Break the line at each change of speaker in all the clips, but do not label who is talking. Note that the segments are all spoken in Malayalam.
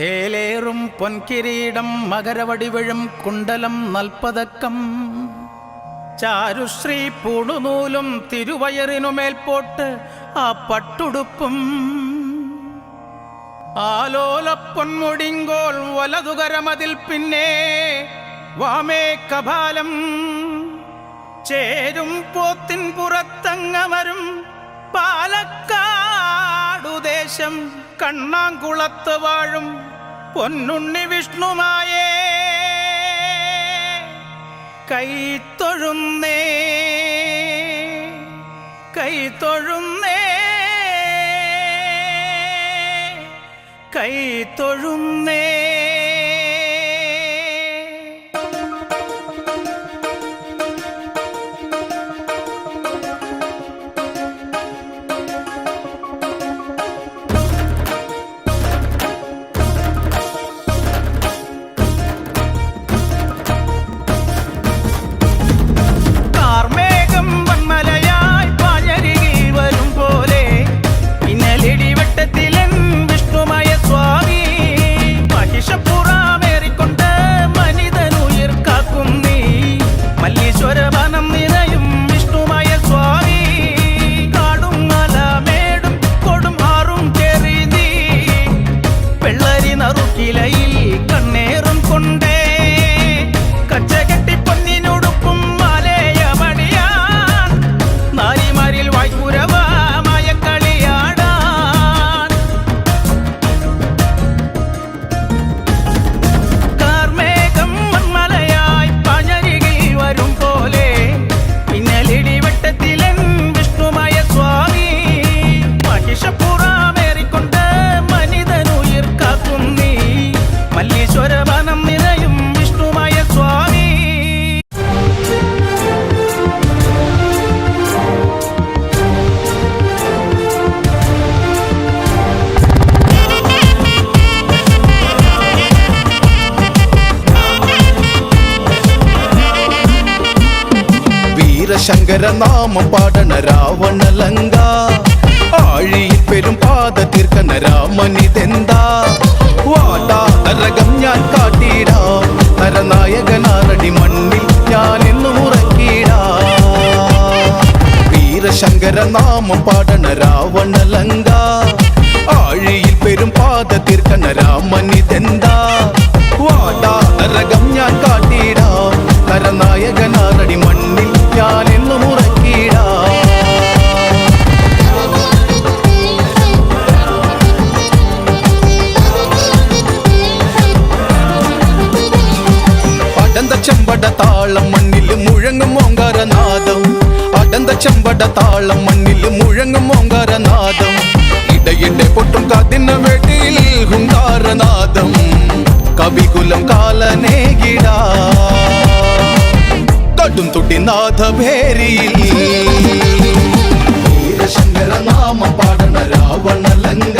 ചേലേറും പൊൻകിരീടം മകരവടിവിഴും കുണ്ടലം നൽപ്പതക്കം ചാരുശ്രീ പൂണുനൂലും തിരുവയറിനുമേൽപോട്ട് ആ പട്ടുടുപ്പും. ആലോലപ്പൊന്മുടിങ്കോൾ വലതുകരമതിൽ പിന്നെ വാമേ കപാലം. ചേരും പോത്തിൻ പുറത്തങ്ങമരും പാലക്കാടുദേശം കണ്ണാങ്കുളത്ത് വാഴും പൊന്നുണ്ണി വിഷ്ണുമായേ. കൈത്തൊഴുന്നേ കൈത്തൊഴുന്നേ കൈത്തൊഴുന്നേ
വീരശങ്കര പാടണ രാവണ രാവണലങ്ക. ആഴിയിൽ പെരും പാത തീർക്കണ രാമനിതെന്താ വാടാ നരകം ഞാൻ കാട്ടിടാം. നരനായകനാറടി മണ്ണിൽ ഞാൻ എന്നും ഉറക്കിടാ. വീരശങ്കരനാമം പാടണ രാവണലങ്ക. ചെമ്പട താളം മണ്ണിൽ മുഴങ്ങും ഓങ്കാരനാദം. ഇടയിടെ പൊട്ടും കാതിന വെടിയിൽ ഹുങ്കാരനാദം കവികുലം കാലനേകിട കടും തുട്ടി നാഥഭേരിയിൽ. ശങ്കര നാമ പാടണ രാവണലങ്ക ആഴിയിൽ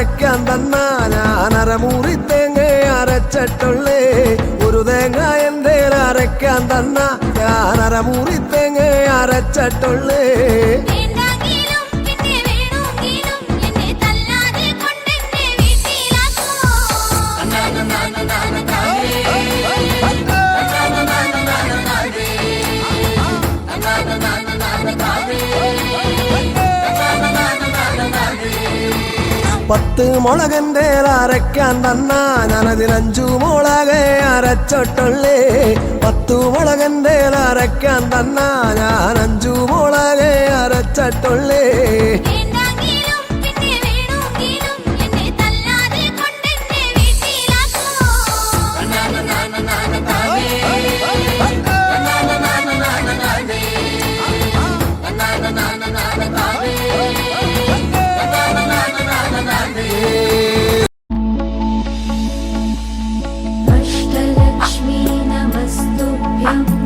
എന്റെ തന്നാ ഞാൻ അരമൂറി തേങ്ങ അരച്ചിട്ടുള്ളേ. ഒരു തേങ്ങ എന്റെ അരക്കാൻ തന്ന. ഞാൻ അരമൂറി തേങ്ങ അരച്ചിട്ടുള്ളേ. പത്ത് മുളകന്റെ അരയ്ക്കാൻ തന്ന ഞാനതിനഞ്ചു മുളകെ അരച്ചിട്ടുള്ളേ. പത്തു മുളകന്റെ അരയ്ക്കാൻ തന്ന ഞാൻ അഞ്ചു മുളകെ അരച്ചിട്ടുള്ളേ.
Yeah.